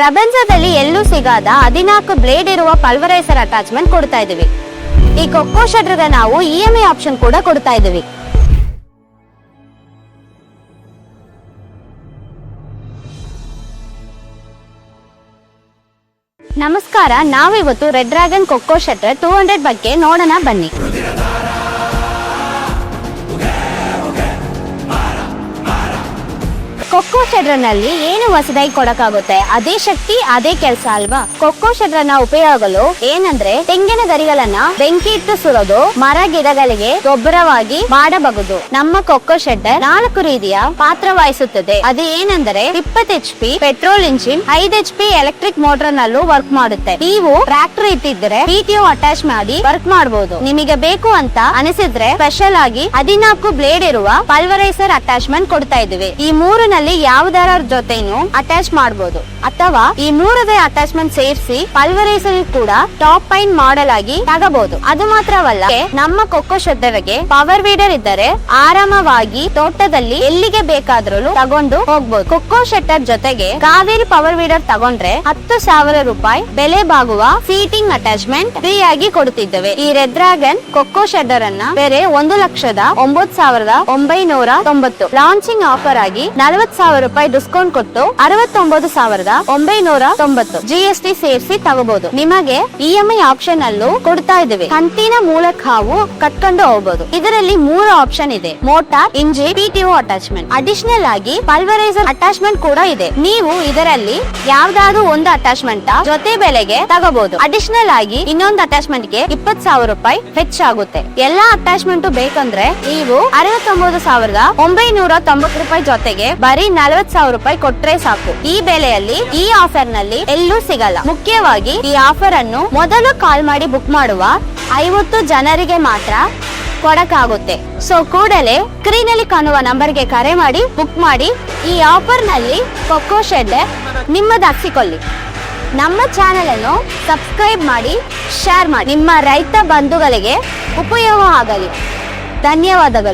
ಪ್ರಪಂಚದಲ್ಲಿ ಎಲ್ಲೂ ಸಿಗಾದ ಹದಿನಾಲ್ಕು ಬ್ಲೇಡ್ ಇರುವ ಪಲ್ವರೈಸರ್ ಅಟ್ಯಾಚ್ಮೆಂಟ್ ಕೊಡ್ತಾ ಇದೀವಿ ಈ ಕೊಕ್ಕೋ ಶಟರ್ಗೆ ನಾವು ಇ ಎಂ ಐ ಆಪ್ಷನ್ ಕೂಡ ಕೊಡ್ತಾ ಇದೀವಿ ನಮಸ್ಕಾರ, ನಾವಿವತ್ತು red dragon coco shutter two hundred ಬಗ್ಗೆ ನೋಡೋಣ ಬನ್ನಿ. ಕೊಕ್ಕೋ ಶೆಡ್ರನಲ್ಲಿ ಏನು ಹೊಸದಾಗಿ ಕೊಡಕ್ಕಾಗುತ್ತೆ? ಅದೇ ಶಕ್ತಿ, ಅದೇ ಕೆಲಸ ಅಲ್ವಾ? ಕೊಕ್ಕೋ ಶೆಡ್ರನ್ನ ಉಪಯೋಗಗಳು ಏನಂದ್ರೆ ತೆಂಗಿನ ಗರಿಗಳನ್ನ ಬೆಂಕಿ ಇಟ್ಟು ಸುರೋದು, ಮರ ಗಿಡಗಳಿಗೆ ಗೊಬ್ಬರವಾಗಿ ಮಾಡಬಹುದು. ನಮ್ಮ ಕೊಕ್ಕೋ ಶೆಡ್ ನಾಲ್ಕು ರೀತಿಯ ಪಾತ್ರ ವಹಿಸುತ್ತದೆ. ಅದು ಏನಂದ್ರೆ ಇಪ್ಪತ್ತು ಎಚ್ ಪಿ ಪೆಟ್ರೋಲ್ ಇಂಜಿನ್, ಐದು ಎಚ್ ಪಿ ಎಲೆಕ್ಟ್ರಿಕ್ ಮೋಟರ್ ನಲ್ಲೂ ವರ್ಕ್ ಮಾಡುತ್ತೆ. ನೀವು ಟ್ರಾಕ್ಟರ್ ಇಟ್ಟಿದ್ರೆ ಪಿಟಿಒ ಅಟ್ಯಾಚ್ ಮಾಡಿ ವರ್ಕ್ ಮಾಡಬಹುದು ನಿಮಗೆ ಬೇಕು ಅಂತ ಅನಿಸಿದ್ರೆ ಸ್ಪೆಷಲ್ ಆಗಿ ಹದಿನಾಲ್ಕು ಬ್ಲೇಡ್ ಇರುವ ಪಲ್ವರೈಸರ್ ಅಟ್ಯಾಚ್ಮೆಂಟ್ ಕೊಡ್ತಾ ಇದ್ದೀವಿ. ಈ ಮೂರಿನಲ್ಲಿ ಯಾವ್ದಾರ ಜೊತೆನು ಅಟ್ಯಾಚ್ ಮಾಡಬಹುದು ಅಥವಾ ಈ ಮೂರದೇ ಅಟ್ಯಾಚ್ಮೆಂಟ್ ಸೇರಿಸಿ ಪಲ್ವರೈಸರ್ ಕೂಡ ಟಾಪ್ ಪೈನ್ ಮಾಡೆಲ್ ಆಗಿ ತಗಬಹುದು ಅದು ಮಾತ್ರವಲ್ಲ, ನಮ್ಮ ಕೊಕ್ಕೋ ಶ್ರದ್ಧೆಗೆ ಪವರ್ ವೀಡರ್ ಇದ್ದರೆ ಆರಾಮವಾಗಿ ತೋಟದಲ್ಲಿ ಎಲ್ಲಿಗೆ ಬೇಕಾದ್ರೂ ತಗೊಂಡು ಹೋಗ್ಬೋದು. ಕೊಕ್ಕೋ ಶೆಟ್ಟರ್ ಜೊತೆಗೆ ಕಾವೇರಿ ಪವರ್ ವೀಡರ್ ತಗೊಂಡ್ರೆ ಹತ್ತು ಸಾವಿರ ರೂಪಾಯಿ ಬೆಲೆ ಬಾಗುವ ಸೀಟಿಂಗ್ ಅಟ್ಯಾಚ್ಮೆಂಟ್ ಫ್ರೀ ಆಗಿ ಕೊಡುತ್ತಿದ್ದೇವೆ. ಈ ರೆಡ್ ಡ್ರಾಗನ್ ಕೊಕ್ಕೋ ಶೆಡ್ಡರ್ ಅನ್ನ ಬೇರೆ ಒಂದು ಲಕ್ಷದ ಒಂಬತ್ತು ಸಾವಿರದ ಒಂಬೈನೂರ ತೊಂಬತ್ತು. ಲಾಂಚಿಂಗ್ ಆಫರ್ ಆಗಿ ನಲವತ್ತು ಸಾವಿರ ರೂಪಾಯಿ ಡಿಸ್ಕೌಂಟ್ ಕೊಟ್ಟು ಅರವತ್ತೊಂಬತ್ತು ಸಾವಿರದ ಒಂಬೈನೂರ ತೊಂಬತ್ತು ಜಿ ಎಸ್ ಟಿ ಸೇರಿಸಿ ತಗೋಬಹುದು ನಿಮಗೆ ಇಎಂಐ ಐ ಆಪ್ಷನ್ ಅಲ್ಲೂ ಕೊಡ್ತಾ ಇದ್ದೇವೆ. ಕಂತಿನ ಮೂಲಕವು ಕಟ್ಕೊಂಡು ಹೋಗಬಹುದು ಇದರಲ್ಲಿ ಮೂರು ಆಪ್ಷನ್ ಇದೆ. Motor engine PTO attachment additional ಆಗಿ ಪಲ್ವರೈಸರ್ ಅಟ್ಯಾಚ್ಮೆಂಟ್ ಕೂಡ ಇದೆ. ನೀವು ಇದರಲ್ಲಿ ಯಾವ್ದಾದ್ರು ಒಂದು ಅಟ್ಯಾಚ್ಮೆಂಟ್ ಜೊತೆ ಬೆಲೆಗೆ ತಗೋಬಹುದು ಅಡಿಷನಲ್ ಆಗಿ ಇನ್ನೊಂದು ಅಟ್ಯಾಚ್ಮೆಂಟ್ಗೆ ಇಪ್ಪತ್ ಸಾವಿರ ರೂಪಾಯಿ ಹೆಚ್ಚಾಗುತ್ತೆ. ಎಲ್ಲಾ ಅಟ್ಯಾಚ್ಮೆಂಟ್ ಬೇಕಂದ್ರೆ ನೀವು ಅರವತ್ತೊಂಬತ್ತು ಸಾವಿರದ ಒಂಬೈನೂರ ತೊಂಬತ್ತು ರೂಪಾಯಿ ಜೊತೆಗೆ ಬರೀ ನಲವತ್ತು ಸಾವಿರ ರೂಪಾಯಿ ಕೊಟ್ರೆ ಸಾಕು. ಈ ಬೆಲೆಯಲ್ಲಿ ಈ ಆಫರ್ನಲ್ಲಿ ಎಲ್ಲೂ ಸಿಗಲ್ಲ. ಮುಖ್ಯವಾಗಿ ಈ ಆಫರ್ ಅನ್ನು ಮೊದಲು ಕಾಲ್ ಮಾಡಿ ಬುಕ್ ಮಾಡುವ ಐವತ್ತು ಜನರಿಗೆ ಮಾತ್ರ ಕೊಡಕಾಗುತ್ತೆ ಸೊ ಕೂಡಲೇ ಸ್ಕ್ರೀನಲ್ಲಿ ಕಾಣುವ ನಂಬರ್ಗೆ ಕರೆ ಮಾಡಿ, ಬುಕ್ ಮಾಡಿ. ಈ ಆಫರ್ನಲ್ಲಿ ಕೊಕ್ಕೋ ಶೆಡ್ ನಿಮ್ಮದಾಗಿಸಿಕೊಳ್ಳಿ ನಮ್ಮ ಚಾನೆಲ್ ಅನ್ನು ಸಬ್ಸ್ಕ್ರೈಬ್ ಮಾಡಿ, ಶೇರ್ ಮಾಡಿ. ನಿಮ್ಮ ರೈತ ಬಂಧುಗಳಿಗೆ ಉಪಯೋಗ ಆಗಲಿ. ಧನ್ಯವಾದಗಳು.